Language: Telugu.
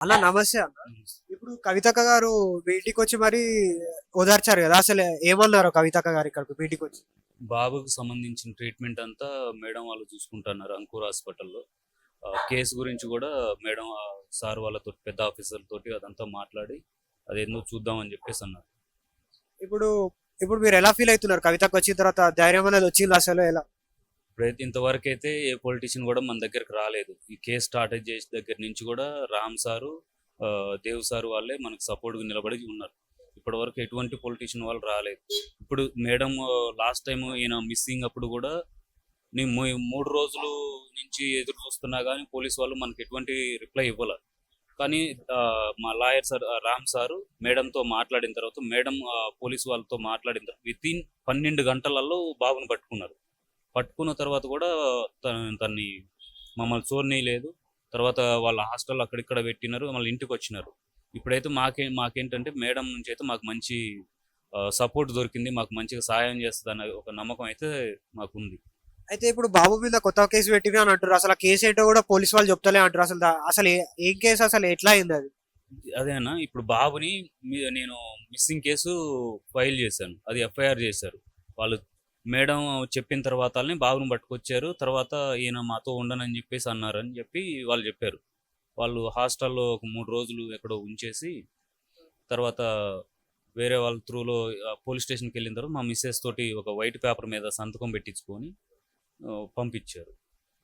అన్న నమస్తే అన్న. ఇప్పుడు కవితక్క గారు మీ ఇంటికి వచ్చి మరి ఓదార్చారు కదా అసలు ఏమన్నారు కవితక్క గారు ఇక్కడికి మీ ఇంటికి వచ్చి బాబుకు సంబంధించిన ట్రీట్మెంట్ అంతా మేడం వాళ్ళు చూసుకుంటున్నారు అంకూర్ హాస్పిటల్లో. కేసు గురించి కూడా మేడం సార్ వాళ్ళతో పెద్ద ఆఫీసర్ తోటి అదంతా మాట్లాడి అదేందో చూద్దామని చెప్పేసి అన్నారు. ఇప్పుడు ఇప్పుడు మీరు ఎలా ఫీల్ అవుతున్నారు? కవితకు వచ్చిన తర్వాత ధైర్యం అనేది వచ్చింది అసలు ఎలా? ఇప్పుడైతే ఇంతవరకు అయితే ఏ పొలిటీషియన్ కూడా మన దగ్గరకు రాలేదు. ఈ కేసు స్టార్ట్ చేసే దగ్గర నుంచి కూడా రామ్ సారు ఆ, దేవ్ సారు వాళ్ళే మనకు సపోర్ట్గా నిలబడి ఉన్నారు. ఇప్పటి వరకు ఎటువంటి పొలిటీషియన్ వాళ్ళు రాలేదు. ఇప్పుడు మేడం లాస్ట్ టైం ఈయన మిస్సింగ్ అప్పుడు కూడా నేను మూడు రోజులు నుంచి ఎదురు చూస్తున్నా కానీ పోలీస్ వాళ్ళు మనకి ఎటువంటి రిప్లై ఇవ్వాలి. కానీ ఆ, మా లాయర్ సార్ రామ్ సారు మేడంతో మాట్లాడిన తర్వాత మేడం పోలీస్ వాళ్ళతో మాట్లాడిన తర్వాత విత్ ఇన్ పన్నెండు గంటలలో బాబుని పట్టుకున్నారు. పట్టుకున్న తర్వాత కూడా తన- తన్ని మమ్మల్ని చూడనీ లేదు తర్వాత వాళ్ళ హాస్టల్ అక్కడిక్కడ పెట్టినారు మళ్ళీ ఇంటికి వచ్చినారు. ఇప్పుడైతే మాకే మాకేంటంటే మేడం నుంచి అయితే మాకు మంచి సపోర్ట్ దొరికింది మాకు మంచిగా సహాయం చేస్తుంది అనే ఒక నమ్మకం అయితే మాకు ఉంది అయితే ఇప్పుడు బాబు మీద కొత్త కేసు పెట్టినా అని అంటారు అసలు ఆ కేసు ఏంటో కూడా పోలీస్ వాళ్ళు చెప్తలే అంటారు అసలు అసలు ఏ- కేసు అసలు ఎట్లా అయింది అది? అదేనా ఇప్పుడు బాబుని నేను మిస్సింగ్ కేసు ఫైల్ చేశాను. అది ఎఫ్ఐఆర్ చేశారు. వాళ్ళు మేడం చెప్పిన తర్వాత వాళ్ళని బాబుని పట్టుకొచ్చారు. తర్వాత ఈయన మాతో ఉండనని చెప్పేసి అన్నారని చెప్పి వాళ్ళు చెప్పారు. వాళ్ళు హాస్టల్లో ఒక మూడు రోజులు ఎక్కడో ఉంచేసి తర్వాత వేరే వాళ్ళ త్రూలో పోలీస్ స్టేషన్కి వెళ్ళిన తర్వాత మా మిస్సెస్ తోటి ఒక వైట్ పేపర్ మీద సంతకం పెట్టించుకొని పంపించారు.